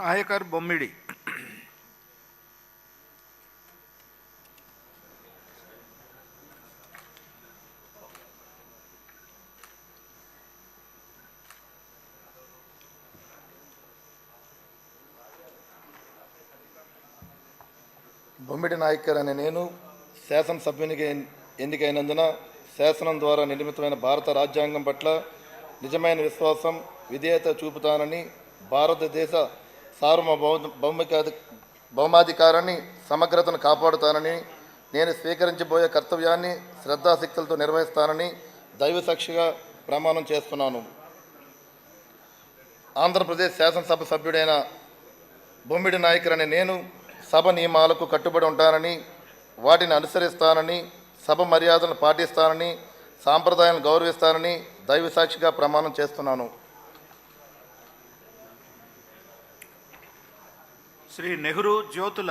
నాయకర్ బొమ్మిడి. బొమ్మిడి నాయకర్ అనే నేను శాసనసభ్యునిగా ఎన్నికైనందున శాసనం ద్వారా నిర్మితమైన భారత రాజ్యాంగం పట్ల నిజమైన విశ్వాసం విధేయత చూపుతానని భారతదేశ సార్వభౌమ భౌమికాధి భౌమాధికారాన్ని సమగ్రతను కాపాడుతానని నేను స్వీకరించబోయే కర్తవ్యాన్ని శ్రద్ధాశక్తులతో నిర్వహిస్తానని దైవసాక్షిగా ప్రమాణం చేస్తున్నాను. ఆంధ్రప్రదేశ్ శాసనసభ సభ్యుడైన బొమ్మిడి నాయకులని నేను సభ నియమాలకు కట్టుబడి ఉంటానని వాటిని అనుసరిస్తానని సభ మర్యాదలను పాటిస్తానని సాంప్రదాయాలను గౌరవిస్తానని దైవ సాక్షిగా ప్రమాణం చేస్తున్నాను. శ్రీ నెహ్రూ జ్యోతుల